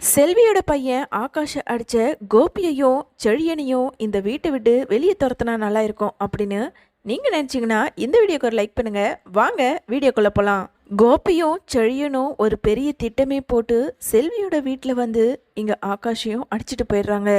செல்வியோட பையன் ஆகாஷை அடித்த கோபியையும் செழியனையும் இந்த வீட்டை விட்டு வெளியே துரத்துனா நல்லா இருக்கும் அப்படின்னு நீங்கள் நினச்சிங்கன்னா இந்த வீடியோக்கு ஒரு லைக் பண்ணுங்கள் வாங்க வீடியோக்குள்ளே போகலாம் கோபியும் செழியனும் ஒரு பெரிய திட்டமே போட்டு செல்வியோட வீட்டில் வந்து இங்கே ஆகாஷையும் அடிச்சிட்டு போயிடுறாங்க.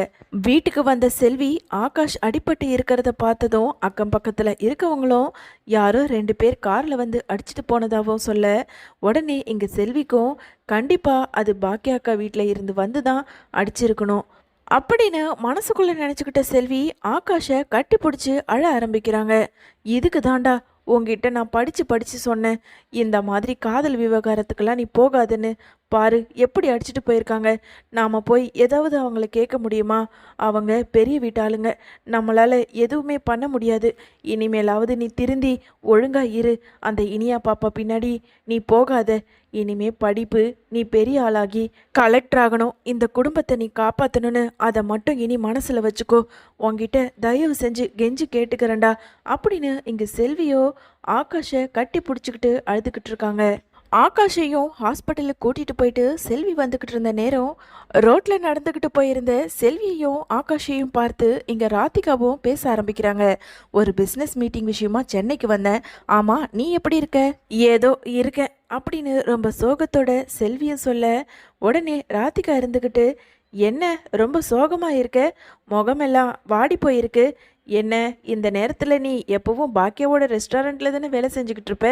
வீட்டுக்கு வந்த செல்வி ஆகாஷ் அடிபட்டு இருக்கிறத பார்த்ததும் அக்கம் பக்கத்தில் இருக்கவங்களும் யாரோ ரெண்டு பேர் காரில் வந்து அடிச்சிட்டு போனதாகவும் சொல்ல உடனே இங்கே செல்விக்கும் கண்டிப்பாக அது பாக்கியா அக்கா வீட்டில் இருந்து வந்து தான் அடிச்சிருக்கணும். அப்படின்னு மனசுக்குள்ளே நினச்சிக்கிட்ட செல்வி ஆகாஷை கட்டி பிடிச்சி அழ ஆரம்பிக்கிறாங்க. இதுக்கு தாண்டா உங்ககிட்ட நான் படித்து படித்து சொன்னேன். இந்த மாதிரி காதல் விவகாரத்துக்கெல்லாம் நீ போகாதுன்னு. பாரு எப்படி அடிச்சுட்டு போயிருக்காங்க. நாம் போய் ஏதாவது அவங்கள கேட்க முடியுமா? அவங்க பெரிய வீட்டாளுங்க. நம்மளால் எதுவுமே பண்ண முடியாது. இனிமேலாவது நீ திருந்தி ஒழுங்காக இரு. அந்த இனியா பாப்பா பின்னாடி நீ போகாத. இனிமே படிப்பு நீ பெரிய ஆளாகி கலெக்டர் ஆகணும். இந்த குடும்பத்தை நீ காப்பாற்றணும்னு அதை மட்டும் இனி மனசில் வச்சுக்கோ. உங்ககிட்ட தயவு செஞ்சு கெஞ்சி கேட்டுக்கிறேன்டா. அப்படின்னு இங்கே செல்வியோ ஆகாஷை கட்டி பிடிச்சிக்கிட்டு அழுதுகிட்டு இருக்காங்க. ஆகாஷையும் ஹாஸ்பிட்டலுக்கு கூட்டிகிட்டு போயிட்டு செல்வி வந்துக்கிட்டு இருந்த நேரம் ரோட்டில் நடந்துக்கிட்டு போயிருந்த செல்வியையும் ஆகாஷையும் பார்த்து இங்கே ராதிகாவும் பேச ஆரம்பிக்கிறாங்க. ஒரு பிஸ்னஸ் மீட்டிங் விஷயமா சென்னைக்கு வந்தேன். ஆமாம் நீ எப்படி இருக்க? ஏதோ இருக்கேன் அப்படின்னு ரொம்ப சோகத்தோட செல்வியும் சொல்ல உடனே ராதிகா இருந்துக்கிட்டு என்ன ரொம்ப சோகமாக இருக்க? முகமெல்லாம் வாடி போயிருக்கு. என்ன இந்த நேரத்தில் நீ எப்பவும் பாக்கியாவோட ரெஸ்டாரண்ட்டில் தானே வேலை செஞ்சுக்கிட்டு இருப்ப?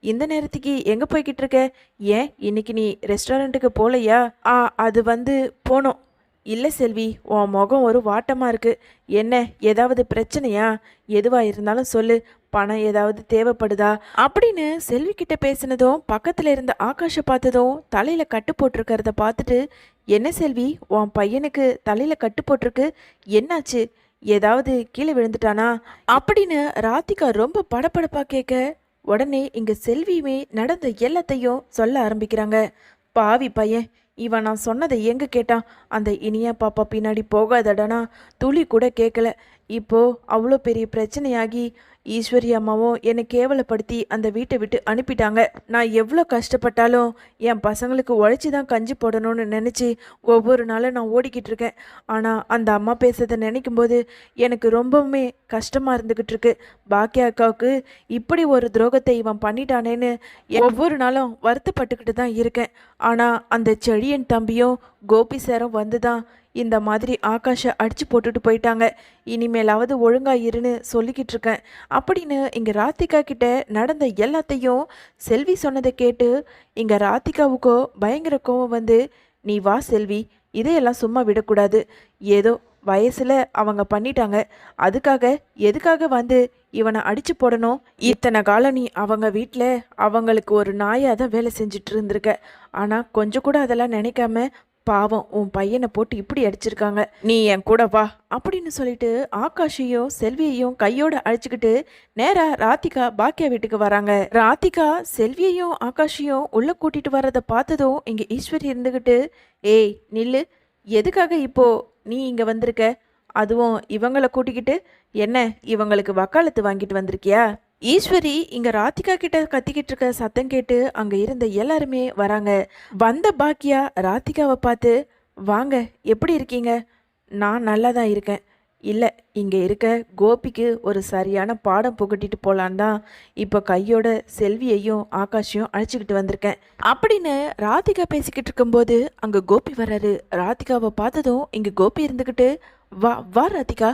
இந்த நேரத்துக்கு எங்கே போய்கிட்டு இருக்க? ஏன் இன்னைக்கு நீ ரெஸ்டாரண்ட்டுக்கு போகலையா ஆ அது வந்து போனோம். இல்லை செல்வி உன் முகம் ஒரு வாட்டமாக இருக்கு. என்ன ஏதாவது பிரச்சனையா? எதுவாக இருந்தாலும் சொல்லு. பணம் ஏதாவது தேவைப்படுதா? அப்படின்னு செல்வி கிட்ட பேசினதும் பக்கத்தில் இருந்த ஆகாஷை பார்த்ததும் தலையில் கட்டு போட்டிருக்கிறத பார்த்துட்டு என்ன செல்வி உன் பையனுக்கு தலையில் கட்டு போட்டிருக்கு? என்னாச்சு? ஏதாவது கீழே விழுந்துட்டானா? அப்படின்னு ராதிகா ரொம்ப படபடப்பாக கேட்க உடனே இங்க செல்வியுமே நடந்த எல்லாத்தையும் சொல்ல ஆரம்பிக்கிறாங்க. பாவி பையன் இவன் நான் சொன்னதை எங்க கேட்டான்? அந்த இனியா பாப்பா பின்னாடி போகாதடனா துளி கூட கேட்கல. இப்போ அவ்வளோ பெரிய பிரச்சனையாகி ஈஸ்வரி அம்மாவும் என்னை கேவலப்படுத்தி அந்த வீட்டை விட்டு அனுப்பிட்டாங்க. நான் எவ்வளோ கஷ்டப்பட்டாலும் என் பசங்களுக்கு உழைச்சி தான் கஞ்சி போடணும்னு நினச்சி ஒவ்வொரு நாளும் நான் ஓடிக்கிட்டு இருக்கேன். ஆனால் அந்த அம்மா பேசுறதை நினைக்கும் போது எனக்கு ரொம்பவுமே கஷ்டமாக இருந்துக்கிட்டு இருக்கு. பாக்கியா அக்காவுக்கு இப்படி ஒரு துரோகத்தை இவன் பண்ணிட்டானேன்னு ஒவ்வொரு நாளும் வருத்தப்பட்டுக்கிட்டு தான் இருக்கேன். ஆனால் அந்த செழியன் தம்பியும் கோபி சாரும் வந்து தான் இந்த மாதிரி ஆகாஷை அடிச்சு போட்டுட்டு போயிட்டாங்க. இனிமேலாவது ஒழுங்கா இருன்னு சொல்லிக்கிட்டு இருக்கேன். அப்படின்னு இங்க ராதிகா கிட்ட நடந்த எல்லாத்தையும் செல்வி சொன்னதை கேட்டு இங்க ராதிகாவுக்கோ பயங்கர கோவம் வந்து நீ வா செல்வி இதையெல்லாம் சும்மா விடக்கூடாது. ஏதோ வயசுல அவங்க பண்ணிட்டாங்க. அதுக்காக எதுக்காக வந்து இவனை அடிச்சு போடணும்? இத்தனை காலம் நீ அவங்க வீட்டில் அவங்களுக்கு ஒரு நாயாக தான் வேலை செஞ்சுட்டு இருந்திருக்க. ஆனால் கொஞ்சம் கூட அதெல்லாம் நினைக்காம பாவம் உன் பையனை போட்டு இப்படி அடிச்சிருக்காங்க. நீ என் கூட வா. அப்படின்னு சொல்லிட்டு ஆகாஷையும் செல்வியையும் கையோட அழைச்சிக்கிட்டு நேரா ராதிகா பாக்கியா வீட்டுக்கு வராங்க. ராதிகா செல்வியையும் ஆகாஷையும் உள்ள கூட்டிட்டு வர்றத பார்த்ததும் இங்க ஈஸ்வரி இருந்துகிட்டு ஏய் நில்லு. எதுக்காக இப்போ நீ இங்க வந்திருக்க? அதுவும் இவங்கள கூட்டிக்கிட்டு என்ன இவங்களுக்கு வக்காலத்து வாங்கிட்டு வந்திருக்கியா? ஈஸ்வரி இங்க ராதிகா கிட்ட கத்திக்கிட்டு இருக்க சத்தம் கேட்டு அங்க இருந்த எல்லாருமே வராங்க. வந்த பாக்கியா ராதிகாவை பார்த்து வாங்க எப்படி இருக்கீங்க? நான் நல்லா தான் இருக்கேன். இல்லை இங்கே இருக்க கோபிக்கு ஒரு சரியான பாடம் புகட்டிட்டு போலான் தான் இப்போ கையோட செல்வியையும் ஆகாஷையும் அழைச்சிக்கிட்டு வந்திருக்கேன். அப்படின்னு ராதிகா பேசிக்கிட்டு இருக்கும்போது அங்கே கோபி வர்றாரு. ராதிகாவை பார்த்ததும் இங்கே கோபி இருந்துக்கிட்டு வா வா ராதிகா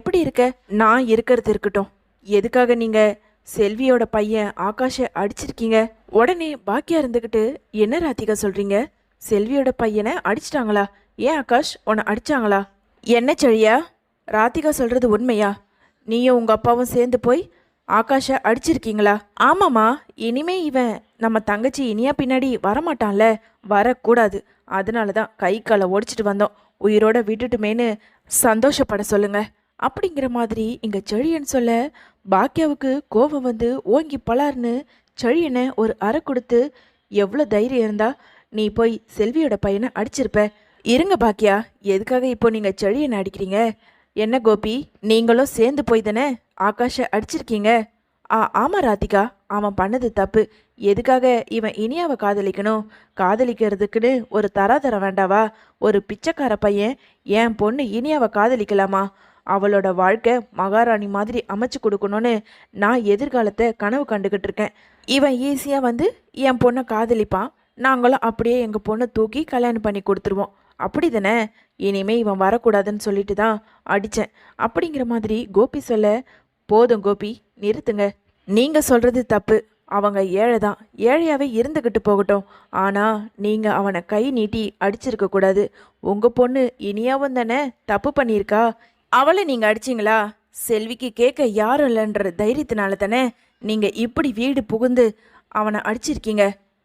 எப்படி இருக்க? நான் இருக்கிறது இருக்கட்டும். எதுக்காக நீங்க செல்வியோட பையன் ஆகாஷை அடிச்சிருக்கீங்க? உடனே பாக்கியா இருந்துகிட்டு என்ன ராதிகா சொல்றீங்க? செல்வியோட பையனை அடிச்சிட்டாங்களா? ஏன் ஆகாஷ் உன்னை அடிச்சாங்களா? என்ன செழியா? ராதிகா சொல்றது உண்மையா? நீயும் உங்க அப்பாவும் சேர்ந்து போய் ஆகாஷை அடிச்சிருக்கீங்களா? ஆமாம்மா. இனிமே இவன் நம்ம தங்கச்சி இனியா பின்னாடி வரமாட்டான்ல. வரக்கூடாது. அதனால தான் கை காலை ஒடிச்சிட்டு வந்தோம். உயிரோட விட்டுட்டுமேன்னு சந்தோஷப்பட சொல்லுங்க. அப்படிங்கிற மாதிரி இங்கே செழியன் சொல்ல பாக்கியாவுக்கு கோபம் வந்து ஓங்கி பலார்னு செழியனை ஒரு அறை கொடுத்து எவ்வளோ தைரியம் இருந்தா நீ போய் செல்வியோட பையனை அடிச்சிருப்ப. இருங்க பாக்கியா எதுக்காக இப்போ நீங்கள் செழியனை அடிக்கிறீங்க? என்ன கோபி நீங்களும் சேர்ந்து போய் தானே ஆகாஷை அடிச்சிருக்கீங்க? ஆ ஆமாம் ராதிகா அவன் பண்ணது தப்பு. எதுக்காக இவன் இனியாவை காதலிக்கணும்? காதலிக்கிறதுக்குன்னு ஒரு தராதரம் வேண்டாவா? ஒரு பிச்சைக்கார பையன் என் பொண்ணு இனியாவை காதலிக்கலாமா? அவளோட வாழ்க்கை மகாராணி மாதிரி அமைச்சு கொடுக்கணும்னு நான் எதிர்காலத்தை கனவு கண்டுக்கிட்டு இருக்கேன். இவன் ஈஸியாக வந்து என் பொண்ணை காதலிப்பான் நாங்களும் அப்படியே எங்கள் பொண்ணை தூக்கி கல்யாணம் பண்ணி கொடுத்துருவோம். அப்படி தானே? இனிமே இவன் வரக்கூடாதுன்னு சொல்லிட்டு தான் அடித்தேன் அப்படிங்கிற மாதிரி கோபி சொல்ல போதும் கோபி நிறுத்துங்க. நீங்கள் சொல்கிறது தப்பு. அவங்க ஏழை தான். ஏழையாகவே இருந்துக்கிட்டு போகட்டும். ஆனால் நீங்கள் அவனை கை நீட்டி அடிச்சிருக்க கூடாது உங்கள் பொண்ணு இனியாவும் தானே தப்பு பண்ணியிருக்கா? அவளை நீங்கள் அடிச்சிங்களா? செல்விக்கு கேட்க யாரும் இல்லைன்ற தைரியத்தினால தானே நீங்கள் இப்படி வீடு புகுந்து அவனை அடிச்சிருக்கீங்க?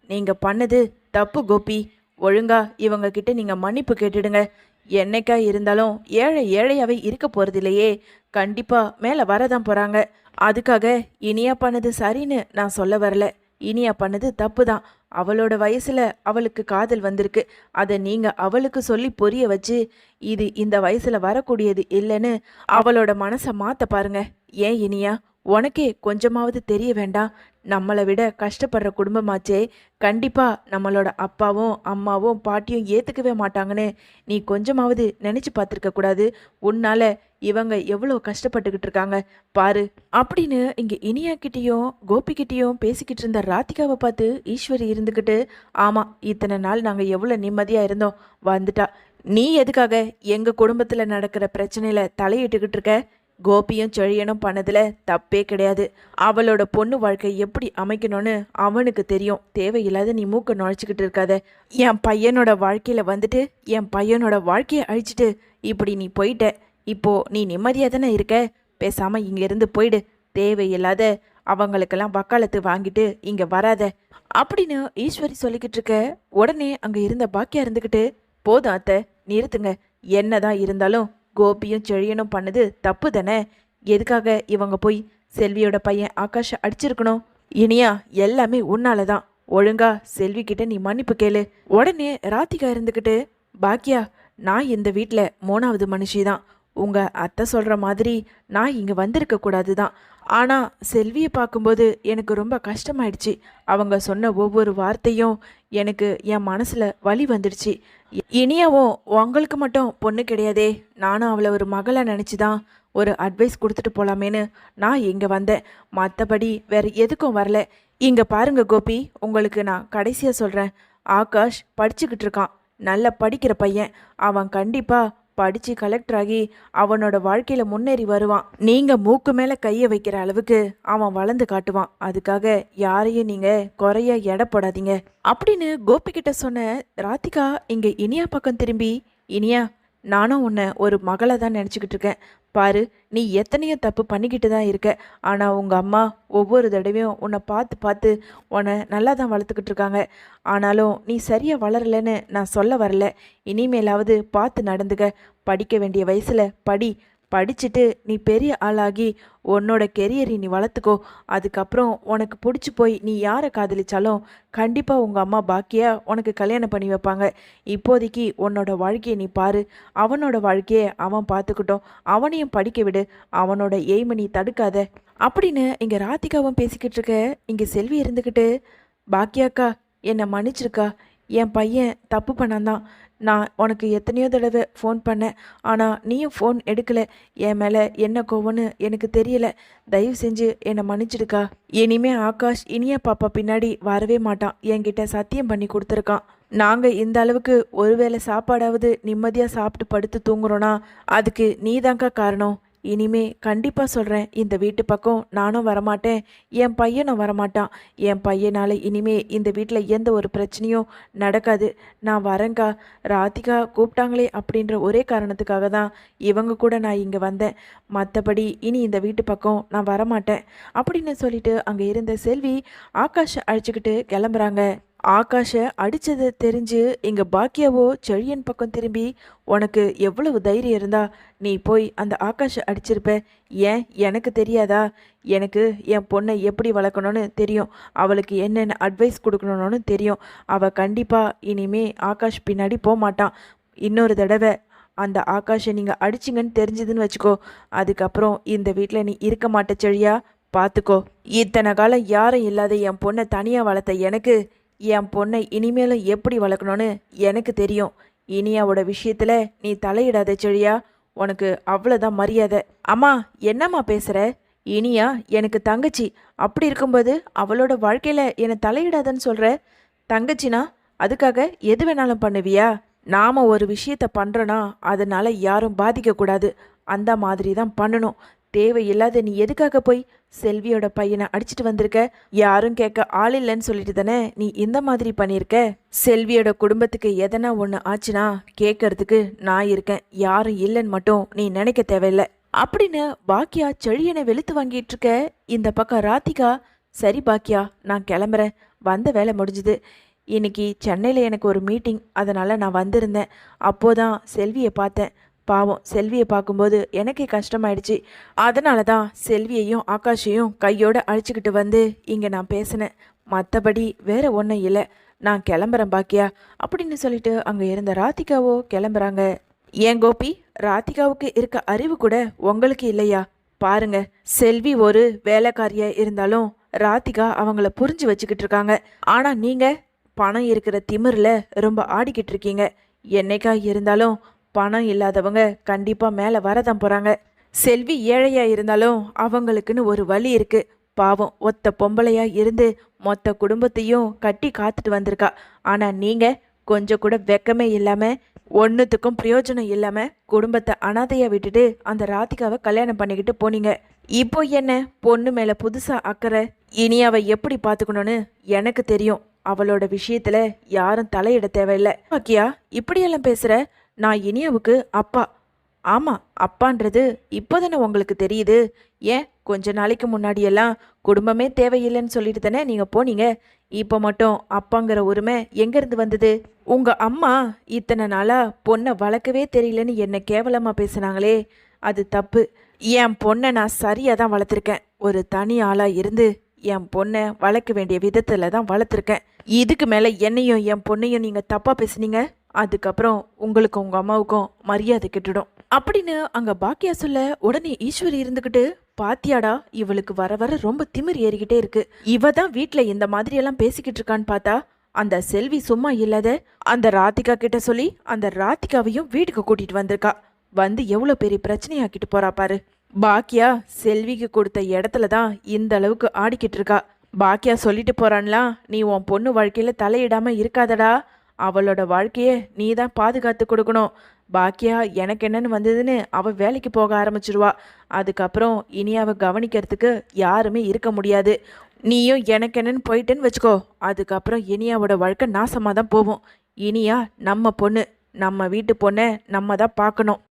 நீங்கள் பண்ணது தப்பு கோபி. ஒழுங்கா இவங்க கிட்ட நீங்கள் மன்னிப்பு கேட்டுடுங்க. என்னைக்கா இருந்தாலும் ஏழை ஏழையாவே இருக்க போகிறதில்லையே கண்டிப்பாக மேலே வரதான் போகிறாங்க அதுக்காக இனியா பண்ணது சரின்னு நான் சொல்ல வரல. இனியா பண்ணது தப்பு தான் அவளோட வயசுல அவளுக்கு காதல் வந்திருக்கு. அதை நீங்க அவளுக்கு சொல்லி புரிய வச்சு இது இந்த வயசுல வரக்கூடியது இல்லைன்னு அவளோட மனசை மாத்த பாருங்க. ஏன் இனியா? உனக்கே கொஞ்சமாவது தெரிய வேண்டாம். நம்மளை விட கஷ்டப்படுற குடும்பமாச்சே. கண்டிப்பாக நம்மளோட அப்பாவும் அம்மாவும் பாட்டியும் ஏற்றுக்கவே மாட்டாங்கன்னு நீ கொஞ்சமாவது நினச்சி பார்த்துருக்க கூடாது. உன்னால இவங்க எவ்வளோ கஷ்டப்பட்டுக்கிட்டு இருக்காங்க. பாரு. அப்படின்னு இங்கே இனியாக்கிட்டேயும் கோபிக்கிட்டேயும் பேசிக்கிட்டு இருந்த ராதிகாவை பார்த்து ஈஸ்வரி இருந்துக்கிட்டு ஆமாம் இத்தனை நாள் நாங்கள் எவ்வளோ நிம்மதியாக இருந்தோம். வந்துட்டா. நீ எதுக்காக எங்கள் குடும்பத்தில் நடக்கிற பிரச்சனையில் தலையிட்டுக்கிட்டு இருக்க? கோபியும் செழியனும் பண்ணதில் தப்பே கிடையாது. அவளோட பொண்ணு வாழ்க்கை எப்படி அமைக்கணும்னு அவனுக்கு தெரியும். தேவையில்லாத நீ மூக்க நுழைச்சிக்கிட்டு இருக்காத. என் பையனோட வாழ்க்கையில் வந்துட்டு என் பையனோட வாழ்க்கையை அழிச்சிட்டு இப்படி நீ போயிட்ட. இப்போ நீ நிம்மதியாக தானே இருக்க? பேசாமல் இங்கேருந்து போயிடு. தேவையில்லாத அவங்களுக்கெல்லாம் வக்காலத்து வாங்கிட்டு இங்கே வராத. அப்படின்னு ஈஸ்வரி சொல்லிக்கிட்டு இருக்க உடனே அங்கே இருந்த பாக்கியா இருந்துக்கிட்டு போதும் அத்தை நிறுத்துங்க. என்னதான் இருந்தாலும் கோபியும் செழியனும் பண்ணது தப்பு தானே எதுக்காக இவங்க போய் செல்வியோட பையன் ஆகாஷை அடிச்சிருக்கணும்? இனியா எல்லாமே உன்னால தான் ஒழுங்கா செல்வி கிட்ட நீ மன்னிப்பு கேளு. உடனே ராதிகா இருந்துக்கிட்டு பாக்கியா நான் இந்த வீட்டில் மூணாவது மனுஷி தான். உங்கள் அத்தை சொல்கிற மாதிரி நான் இங்கே வந்திருக்க கூடாது தான் ஆனால் செல்வியை பார்க்கும்போது எனக்கு ரொம்ப கஷ்டமாயிடுச்சு. அவங்க சொன்ன ஒவ்வொரு வார்த்தையும் எனக்கு என் மனசில் வலி வந்துடுச்சு. இனியாவும் உங்களுக்கு மட்டும் பொண்ணு கிடையாதே. நானும் அவளை ஒரு மகளை நினச்சி தான் ஒரு அட்வைஸ் கொடுத்துட்டு போகலாமேன்னு நான் இங்கே வந்தேன். மற்றபடி வேறு எதுக்கும் வரல. இங்கே பாருங்க கோபி உங்களுக்கு நான் கடைசியாக சொல்கிறேன் ஆகாஷ் படிச்சுக்கிட்டு இருக்கான். நல்லா படிக்கிற பையன். அவன் கண்டிப்பாக படித்து கலெக்டர் ஆகி அவனோட வாழ்க்கையில் முன்னேறி வருவான். நீங்கள் மூக்கு மேலே கையை வைக்கிற அளவுக்கு அவன் வளர்ந்து காட்டுவான். அதுக்காக யாரையும் நீங்கள் குறைய எடை போடாதீங்க அப்படின்னு கோபி சொன்ன ராதிகா இங்கே இனியா பக்கம் திரும்பி இனியா நானும் உன்னை ஒரு மகளை தான் நினச்சிக்கிட்டு இருக்கேன். பாரு நீ எத்தனையோ தப்பு பண்ணிக்கிட்டு தான் இருக்க. ஆனால் உங்கள் அம்மா ஒவ்வொரு தடவையும் உன்னை பார்த்து பார்த்து உன்னை நல்லா தான் வளர்த்துக்கிட்டு இருக்காங்க. ஆனாலும் நீ சரியாக வளரலைன்னு நான் சொல்ல வரல. இனிமேலாவது பார்த்து நடந்துக்க. படிக்க வேண்டிய வயசில் படி. படிச்சுட்டு நீ பெரிய ஆளாகி உன்னோட கெரியரை நீ வளர்த்துக்கோ. அதுக்கப்புறம் உனக்கு பிடிச்சி போய் நீ யாரை காதலிச்சாலும் கண்டிப்பாக உங்கள் அம்மா பாக்கியா உனக்கு கல்யாணம் பண்ணி வைப்பாங்க. இப்போதைக்கு உன்னோட வாழ்க்கையை நீ பாரு. அவனோட வாழ்க்கையை அவன் பார்த்துக்கிட்டோம். அவனையும் படிக்க விடு. அவனோட எய்மை நீ தடுக்காத. அப்படின்னு இங்கே ராதிகாவும் பேசிக்கிட்டு இருக்க. இங்கே செல்வி இருந்துக்கிட்டு பாக்கியாக்கா என்னை மன்னிச்சிருக்கா. என் பையன் தப்பு பண்ணான் நான் உனக்கு எத்தனையோ தடவை ஃபோன் பண்ணேன். ஆனால் நீயும் ஃபோன் எடுக்கல. என் மேலே என்ன கோவம்னு எனக்கு தெரியல. தயவு செஞ்சு என்னை மன்னிச்சிடுக்கா. இனிமே ஆகாஷ் இனிய பாப்பா பின்னாடி வரவே மாட்டான். என்கிட்ட சத்தியம் பண்ணி கொடுத்துருக்கான். நாங்கள் இந்த அளவுக்கு ஒருவேளை சாப்பாடாவது நிம்மதியாக சாப்பிட்டு படுத்து தூங்குறோன்னா அதுக்கு நீதாங்க்கா காரணம். இனிமே கண்டிப்பாக சொல்கிறேன் இந்த வீட்டு பக்கம் நானும் வரமாட்டேன் என் பையனும் வரமாட்டான். என் பையனால் இனிமே இந்த வீட்டில் எந்த ஒரு பிரச்சனையும் நடக்காது. நான் வரேங்க்கா ராதிகா கூப்பிட்டாங்களே அப்படின்ற ஒரே காரணத்துக்காக தான் இவங்க கூட நான் இங்கே வந்தேன். மற்றபடி இனி இந்த வீட்டு பக்கம் நான் வரமாட்டேன். அப்படின்னு சொல்லிட்டு அங்கே இருந்த செல்வி ஆகாஷை அழைச்சிக்கிட்டு கிளம்புறாங்க. ஆகாஷை அடித்ததை தெரிஞ்சு இங்கே பாக்கியாவோ செழியன் பக்கம் திரும்பி உனக்கு எவ்வளவு தைரியம் இருந்தா நீ போய் அந்த ஆகாஷை அடிச்சிருப்ப. ஏன்? எனக்கு தெரியாதா? எனக்கு என் பொண்ணை எப்படி வளர்க்கணும்னு தெரியும். அவளுக்கு என்னென்ன அட்வைஸ் கொடுக்கணும்னு தெரியும். அவள் கண்டிப்பாக இனிமே ஆகாஷ் பின்னாடி போக மாட்டான் இன்னொரு தடவை அந்த ஆகாஷை நீங்கள் அடிச்சிங்கன்னு தெரிஞ்சதுன்னு வச்சுக்கோ. அதுக்கப்புறம் இந்த வீட்டில் நீ இருக்க மாட்ட செழியா. பார்த்துக்கோ இத்தனை காலம் யாரும் இல்லாத என் பொண்ணை தனியாக வளர்த்த எனக்கு என் பொண்ணை இனிமேலும் எப்படி வளர்க்கணும்னு எனக்கு தெரியும். இனியாவோட விஷயத்துல நீ தலையிடாத செழியா. உனக்கு அவ்வளோதான் மரியாதை. அம்மா என்னம்மா பேசுற? இனியா எனக்கு தங்கச்சி. அப்படி இருக்கும்போது அவளோட வாழ்க்கையில என்னை தலையிடாதன்னு சொல்ற? தங்கச்சினா அதுக்காக எது வேணாலும் பண்ணுவியா? நாம ஒரு விஷயத்த பண்றோன்னா அதனால யாரும் பாதிக்க கூடாது அந்த மாதிரி தான் பண்ணணும். தேவையில்லாத நீ எதுக்காக போய் செல்வியோட பையனை அடிச்சிட்டு வந்திருக்க? யாரும் கேட்க ஆள் இல்லைன்னு சொல்லிட்டு தானே நீ இந்த மாதிரி பண்ணியிருக்க? செல்வியோட குடும்பத்துக்கு எதனா ஒன்று ஆச்சுன்னா கேட்கறதுக்கு நான் இருக்கேன். யாரும் இல்லைன்னு மட்டும் நீ நினைக்க தேவையில்லை. அப்படின்னு பாக்கியா செழியனை வெளுத்து வாங்கிட்டு இருக்க. இந்த பக்கம் ராதிகா சரி பாக்கியா நான் கிளம்புறேன். வந்த வேலை முடிஞ்சுது. இன்னைக்கு சென்னையில் எனக்கு ஒரு மீட்டிங் அதனால் நான் வந்திருந்தேன். அப்போதான் செல்வியை பார்த்தேன். பாவம் செல்வியை பார்க்கும்போது எனக்கே கஷ்டமாயிடுச்சு. அதனால தான் செல்வியையும் ஆகாஷையும் கையோடு அழிச்சிக்கிட்டு வந்து இங்கே நான் பேசினேன். மற்றபடி வேற ஒன்றும் இல்லை. நான் கிளம்புறேன் பாக்கியா. அப்படின்னு சொல்லிட்டு அங்கே இருந்த ராதிகாவோ கிளம்புறாங்க. ஏன் கோபி? ராதிகாவுக்கு இருக்க அறிவு கூட உங்களுக்கு இல்லையா? பாருங்க செல்வி ஒரு வேலைக்காரியா இருந்தாலும் ராதிகா அவங்கள புரிஞ்சு வச்சுக்கிட்டு இருக்காங்க. ஆனால் நீங்கள் பணம் இருக்கிற திமிரில் ரொம்ப ஆடிக்கிட்டு இருக்கீங்க. என்னைக்கா இருந்தாலும் பணம் இல்லாதவங்க கண்டிப்பாக மேலே வரதான் போகிறாங்க செல்வி ஏழையாக இருந்தாலும் அவங்களுக்குன்னு ஒரு வழி இருக்குது பாவம் ஒத்த பொம்பளையாக இருந்து மொத்த குடும்பத்தையும் கட்டி காத்துட்டு வந்திருக்கா. ஆனால் நீங்கள் கொஞ்சம் கூட வெக்கமே இல்லாமல் ஒன்றுத்துக்கும் பிரயோஜனம் இல்லாமல் குடும்பத்தை அனாதையாக விட்டுட்டு அந்த ராதிகாவை கல்யாணம் பண்ணிக்கிட்டு போனீங்க. இப்போ என்ன? பொண்ணு மேலே புதுசாக அக்கறை இனி அவள் எப்படி பார்த்துக்கணும்னு எனக்கு தெரியும். அவளோட விஷயத்தில் யாரும் தலையிட தேவையில்லை. பாக்கியா இப்படியெல்லாம் பேசுகிற நான் இனியாவுக்கு அப்பா. ஆமாம் அப்பான்றது இப்போதானே உங்களுக்கு தெரியுது. ஏன்? கொஞ்ச நாளைக்கு முன்னாடியெல்லாம் குடும்பமே தேவையில்லைன்னு சொல்லிட்டு தானே நீங்கள் போனீங்க? இப்போ மட்டும் அப்பாங்கிற உரிமை எங்கேருந்து வந்தது? உங்கள் அம்மா இத்தனை நாளாக பொண்ணை வளர்க்கவே தெரியலன்னு என்ன கேவலமாக பேசுனாங்களே. அது தப்பு. என் பொண்ணை நான் சரியாக தான் வளர்த்துருக்கேன். ஒரு தனி ஆளாக இருந்து என் பொண்ணை வளர்க்க வேண்டிய விதத்தில் தான் வளர்த்துருக்கேன். இதுக்கு மேலே என்னையும் என் பொண்ணையும் நீங்கள் தப்பாக பேசுனீங்க? அதுக்கப்புறம் உங்களுக்கும் உங்கள் அம்மாவுக்கும் மரியாதை கெட்டுடும். அப்படின்னு அங்கே பாக்கியா சொல்ல உடனே ஈஸ்வரி இருந்துக்கிட்டு பாத்தியாடா இவளுக்கு வர வர ரொம்ப திமிர் ஏறிக்கிட்டே இருக்கு. இவ தான் வீட்டில் இந்த மாதிரியெல்லாம் பேசிக்கிட்டு இருக்கான்னு பார்த்தா அந்த செல்வி சும்மா இல்லாத அந்த ராதிகா கிட்ட சொல்லி அந்த ராதிகாவையும் வீட்டுக்கு கூட்டிட்டு வந்திருக்கா. வந்து எவ்வளோ பெரிய பிரச்சனையாக்கிட்டு போறா பாரு. பாக்கியா செல்விக்கு கொடுத்த இடத்துல தான் இந்த அளவுக்கு ஆடிக்கிட்டு இருக்கா. பாக்கியா சொல்லிட்டு போறான்லாம் நீ உன் பொண்ணு வாழ்க்கையில தலையிடாம இருக்காதடா. அவளோட வாழ்க்கையை நீ தான் பாதுகாத்து கொடுக்கணும். பாக்கியா எனக்கு என்னன்னு வந்ததுன்னு அவள் வேலைக்கு போக ஆரம்பிச்சிருவா. அதுக்கப்புறம் இனி அவள் கவனிக்கிறதுக்கு யாருமே இருக்க முடியாது. நீயும் எனக்கு என்னன்னு போயிட்டேன்னு வச்சுக்கோ. அதுக்கப்புறம் இனியாவோட வாழ்க்கை நாசமாக தான் போகும். இனியா நம்ம பொண்ணு நம்ம வீட்டு பொண்ணை நம்ம தான் பார்க்கணும்.